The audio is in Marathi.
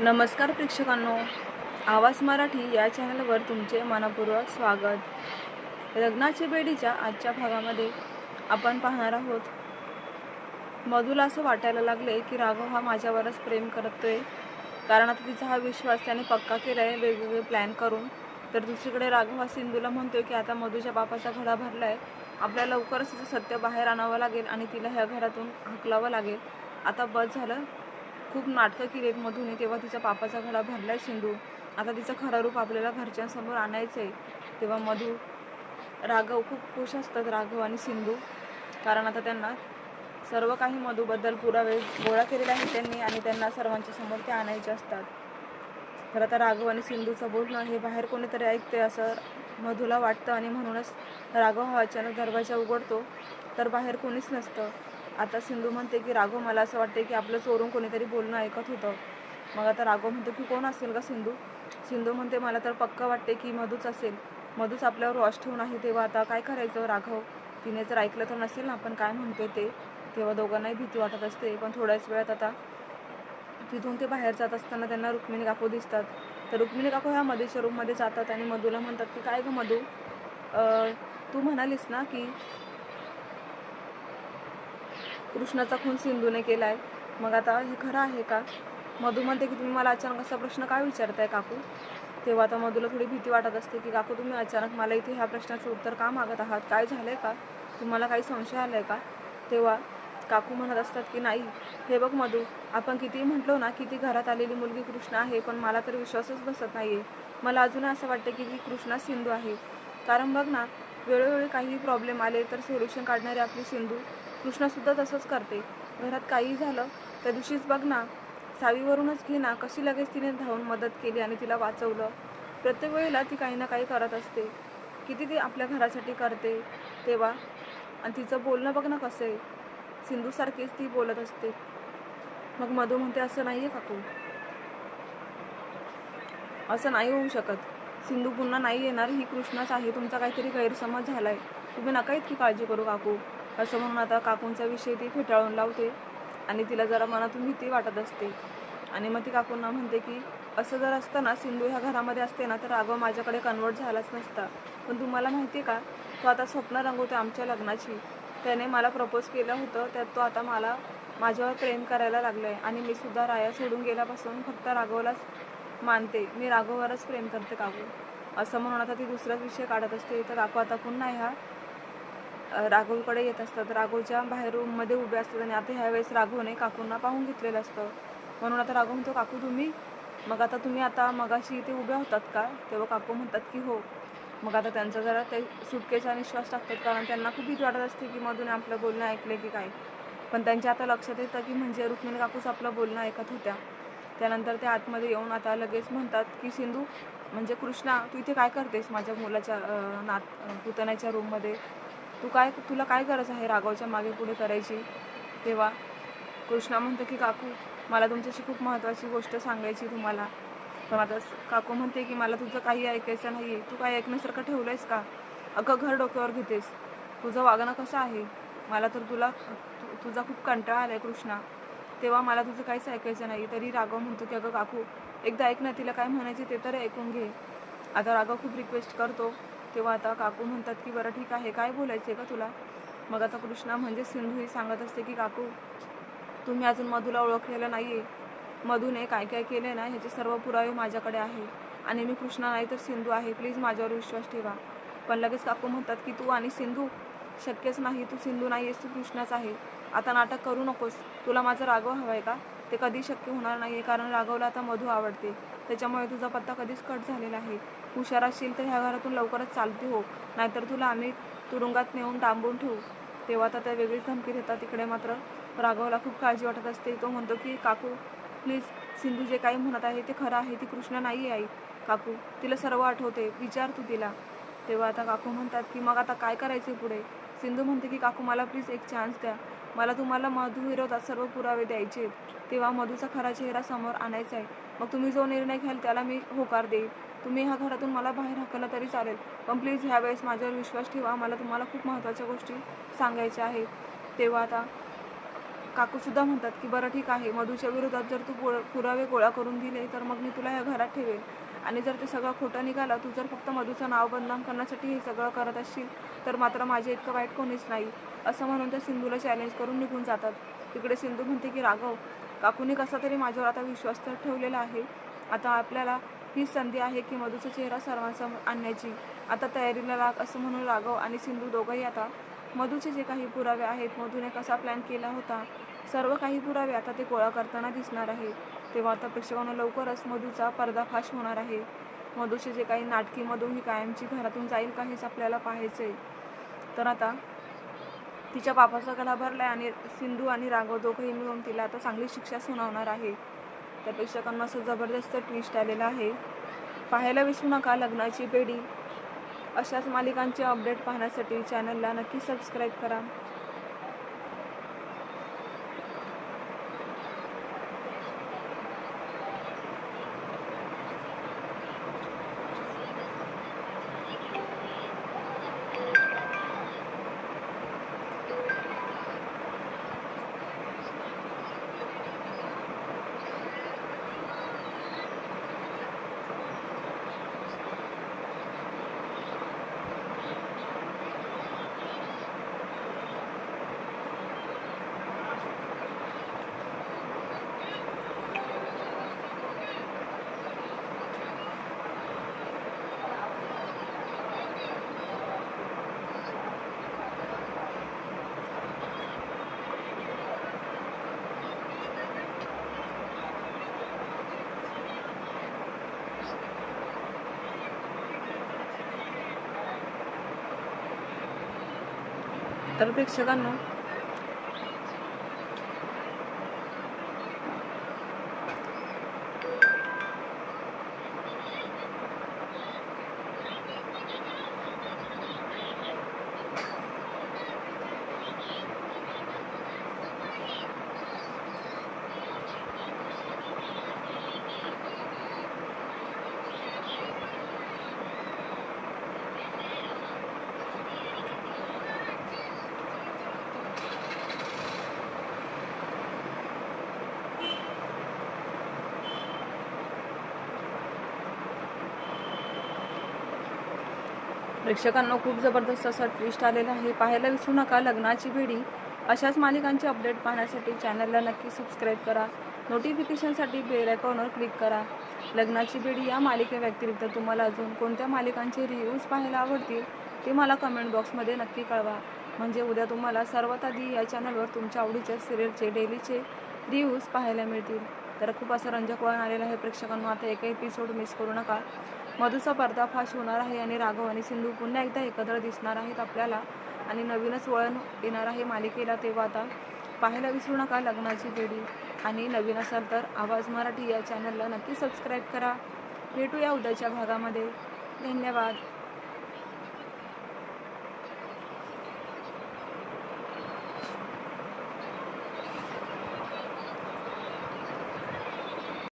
नमस्कार प्रेक्षकांनो. आवाज मराठी या चॅनलवर तुमचे मनपूर्वक स्वागत. लग्नाची बेडीच्या आजच्या भागामध्ये आपण पाहणार आहोत. मधुला असं वाटायला लागले की राघव हा माझ्यावरच प्रेम करतोय. कारण आता तिचा हा विश्वास त्याने पक्का केला आहे वेगवेगळे प्लॅन करून. तर दुसरीकडे राघव हा सिंधूला म्हणतोय की आता मधूच्या बापाचा घडा भरला आहे आपल्याला लवकरच तिचं सत्य बाहेर आणावं लागेल आणि तिला ह्या घरातून हकलावं लागेल. आता बस झालं. खूप नाटकं केलीत मधून. तेव्हा तिच्या पापाचा घडा भरला सिंधू. आता तिचं खरं रूप आपल्याला घरच्यांसमोर आणायचं आहे तेव्हा मधू राघव खूप खुश असतात राघव आणि सिंधू. कारण आता त्यांना सर्व काही मधूबद्दल पुरावे गोळा केलेले आहेत त्यांनी आणि त्यांना सर्वांच्या समोर ते आणायचे असतात. तर आता राघव आणि सिंधूचं बोलणं हे बाहेर कोणीतरी ऐकते असं मधूला वाटतं आणि म्हणूनच राघव हा अचानक दरवाजा उघडतो. तर बाहेर कोणीच नसतं. आता सिंधू म्हणते की राघव मला असं वाटते की आपलं चोरून कोणीतरी बोलणं ऐकत होतं. मग आता राघव म्हणतो की कोण असेल का सिंधू? सिंधू म्हणते मला तर पक्का वाटते की मधूच असेल. मधूच आपल्यावर वॉश ठेवून आहे तेव्हा आता काय करायचं राघव? तिने जर ऐकलं तर नसेल ना आपण काय म्हणतोय ते? तेव्हा दोघांनाही भीती वाटत असते पण थोड्याच वेळात आता तिथून ते बाहेर जात असताना त्यांना रुक्मिणी काकू दिसतात. तर रुक्मिणी काकू ह्या मधेच्या रूममध्ये जातात आणि मधूला म्हणतात की काय गं मधू? तू म्हणालीस ना की कृष्णाचा खून सिंधूने केला आहे मग आता हे खरं आहे का? मधू म्हणते की तुम्ही मला अचानक असा प्रश्न काय विचारताय काकू? तेव्हा आता मधूला थोडी भीती वाटत असते की काकू तुम्ही अचानक मला इथे ह्या प्रश्नाचं उत्तर का मागत आहात? काय झालं आहे का? तुम्हाला काही संशय आलाय का? तेव्हा काकू म्हणत असतात की नाही. हे बघ मधू आपण कितीही म्हटलो ना की ती घरात आलेली मुलगी कृष्ण आहे पण मला तर विश्वासच बसत नाही आहे मला अजूनही असं वाटतं की ती कृष्णा सिंधू आहे. कारण बघ ना वेळोवेळी काही प्रॉब्लेम आले तर सोल्युशन काढणारी आपली सिंधू कृष्णासुद्धा तसंच करते. घरात काही झालं त्या दिवशीच बघ ना सावीवरूनच घे ना. कशी लगेच तिने धावून मदत केली आणि तिला वाचवलं. प्रत्येक वेळेला ती काही ना काही करत असते. किती ती आपल्या घरासाठी करते. तेव्हा आणि तिचं बोलणं बघ ना कसं आहे. सिंधूसारखीच ती बोलत असते. मग मधू म्हणते असं नाही आहे काकू. असं नाही होऊ शकत. सिंधू पुन्हा नाही येणार. ही कृष्णाच आहे. तुमचा काहीतरी गैरसमज झालाय. तुम्ही नका इतकी काळजी करू काकू. असं म्हणून आता काकूंचा विषय ती फेटाळून लावते आणि तिला जरा मनातून भीती वाटत असते. आणि मग ती काकूंना म्हणते की असं जर असतं ना सिंधू ह्या घरामध्ये असते ना तर राघव माझ्याकडे कन्वर्ट झालाच नसता. पण तुम्हाला माहिती आहे का तो आता स्वप्न रंगवते आमच्या लग्नाची. त्याने मला प्रपोज केलं होतं त्यात तो आता मला माझ्यावर प्रेम करायला लागलाय. आणि मी सुद्धा राया सोडून गेल्यापासून फक्त राघवलाच मानते. मी राघववरच प्रेम करते काकू. असं म्हणून आता ती दुसराच विषय काढत असते. तर काकू आता पुन्हा ह्या राघवकडे येत असतात राघवच्या बाहेर रूममध्ये उभे असतात आणि आता ह्या वेळेस राघवने काकूंना पाहून घेतलेलं असतं. म्हणून आता राघव म्हणतो काकू तुम्ही? मग आता तुम्ही आता मगाशी इथे उभ्या होतात का? तेव्हा काकू म्हणतात की हो. मग आता त्यांचा जरा ते सुटकेचा निश्वास टाकतात कारण त्यांना खूप भीती वाटत असते की मधून आपलं बोलणं ऐकलं की काय. पण त्यांच्या आता लक्षात येतं की म्हणजे रुक्मिणी काकूच आपलं बोलणं ऐकत होत्या. त्यानंतर ते आतमध्ये येऊन आता लगेच म्हणतात की सिंधू म्हणजे कृष्णा तू इथे काय करतेस माझ्या मुलाच्या नात पुतण्याच्या रूममध्ये? तू काय तुला काय गरज आहे राघवच्या मागे पुढे करायची? तेव्हा कृष्णा म्हणतो की काकू मला तुमच्याशी खूप महत्त्वाची गोष्ट सांगायची तुम्हाला. पण आता काकू म्हणते की मला तुझं काही ऐकायचं नाही आहे तू काही ऐकण्यासारखं ठेवलं आहेस का? अगं घर डोक्यावर घेतेस. तुझं वागणं कसं आहे? मला तर तुला तु- तुझा खूप कंटाळा आला आहे कृष्णा. तेव्हा मला तुझं काहीच ऐकायचं नाही. तरी राघव म्हणतो की अगं काकू एकदा ऐक ना तिला काय म्हणायचे ते तर ऐकून घे. आता राघव खूप रिक्वेस्ट करतो. तेव्हा आता काकू म्हणतात की बरं ठीक आहे काय बोलायचं आहे का तुला? मग आता कृष्णा म्हणजे सिंधू ही सांगत असते की काकू तुम्ही अजून मधूला ओळखलेलं नाही आहे मधूने काय काय केलं ना ह्याचे सर्व पुरावे माझ्याकडे आहे. आणि मी कृष्णा नाही तर सिंधू आहे. प्लीज माझ्यावर विश्वास ठेवा. पण लगेच काकू म्हणतात की तू आणि सिंधू? शक्यच नाही तू सिंधू नाही आहेस तू कृष्णाच आहे. आता नाटक करू नकोस. तुला माझा राघव हवा आहे का? ते कधी शक्य होणार नाही आहे कारण राघवला आता मधू आवडते. त्याच्यामुळे तुझा पत्ता कधीच कट झालेला आहे. हुशार असशील तर ह्या घरातून लवकरच चालते हो. नाहीतर तुला आम्ही तुरुंगात नेऊन डांबून ठेवू. तेव्हा आता त्या वेगळीच धमकी देतात तिकडे मात्र. राघवला खूप काळजी वाटत असते. तो म्हणतो की काकू प्लीज सिंधू जे काही म्हणत आहे ते खरं आहे. ती कृष्ण नाही आहे आई. काकू तिला सर्व आठवते. विचार तू तिला. तेव्हा आता काकू म्हणतात की मग आता काय करायचे पुढे? सिंधू म्हणते की काकू मला प्लीज एक चान्स द्या. मला तुम्हाला मधू विरोधात सर्व पुरावे द्यायचे तेव्हा मधूचा खरा चेहरा समोर आणायचा आहे. मग तुम्ही जो निर्णय घ्याल त्याला मी होकार देईल तुम्ही ह्या घरातून मला बाहेर हाकलं तरी चालेल. पण प्लीज ह्यावेळेस माझ्यावर विश्वास ठेवा. मला तुम्हाला खूप महत्त्वाच्या गोष्टी सांगायच्या आहेत. तेव्हा आता काकूसुद्धा म्हणतात की बरं ठीक आहे. मधूच्या विरोधात जर तू पुरावे गोळा करून दिले तर मग मी तुला ह्या घरात ठेवेल आणि जर ते सगळं खोटं निघालं तू जर फक्त मधूचं नाव बदनाम करण्यासाठी हे सगळं करत असशील तर मात्र माझे इतकं वाईट कोणीच नाही. असं म्हणून त्या सिंधूला चॅलेंज करून निघून जातात. तिकडे सिंधू म्हणते की राघव काकूने कसा तरी माझ्यावर आता विश्वास तर ठेवलेला आहे. आता आपल्याला ही संधी आहे की मधूचा चेहरा सर्वांसमोर आणण्याची. आता तयारीला लाग असं म्हणून राघव आणि सिंधू दोघंही आता मधूचे जे काही पुरावे आहेत मधूने कसा प्लॅन केला होता सर्व काही पुरावे आता ते गोळा करताना दिसणार आहे. तेव्हा आता प्रेक्षकांना लवकरच मधूचा पर्दाफाश होणार आहे. मधूचे जे काही नाटकी मधू ही कायमची घरातून जाईल का हेच आपल्याला पाहायचं आहे तर आता तिच्या बापाचा गळा भरलाय आणि सिंधू आणि राघव दोघंही मिळून तिला आता चांगली शिक्षा सुनावणार आहे. त्या प्रेक्षकांना असं जबरदस्त ट्विस्ट आलेला आहे. पाहायला विसरू नका लग्नाची बेडी. अशाच मालिकांचे अपडेट पाहण्यासाठी चॅनलला नक्की सबस्क्राईब करा. तर प्रेक्षकांना प्रेक्षकांना खूप जबरदस्त असा ट्विस्ट आलेला आहे. पाहायला विसरू नका लग्नाची भेडी अशाच मालिकांचे अपडेट पाहण्यासाठी चॅनलला नक्की सबस्क्राईब करा. नोटिफिकेशनसाठी बेल आयकॉनवर क्लिक करा. लग्नाची बेडी या मालिकेव्यतिरिक्त तुम्हाला अजून कोणत्या मालिकांचे रिव्ह्यूज पाहायला आवडतील ते मला कमेंट बॉक्समध्ये नक्की कळवा. म्हणजे उद्या तुम्हाला सर्वात आधी या चॅनलवर तुमच्या आवडीच्या सिरियलचे डेलीचे रिव्ह्यूज पाहायला मिळतील. तर खूप असं रंजक वळण आलेलं आहे प्रेक्षकांना आता एक एपिसोड मिस करू नका. मधूचा पर्दाफाश होणार आहे आणि राघव आणि सिंधू पुन्हा एकदा एकत्र दिसणार आहेत आपल्याला आणि नवीनच वळण येणार आहे मालिकेला तेव्हा आता. पाहायला विसरू नका लग्नाची पिढी आणि नवीन असाल तर आवाज मराठी या चॅनलला नक्की सबस्क्राईब करा. भेटूया उद्याच्या भागामध्ये. धन्यवाद.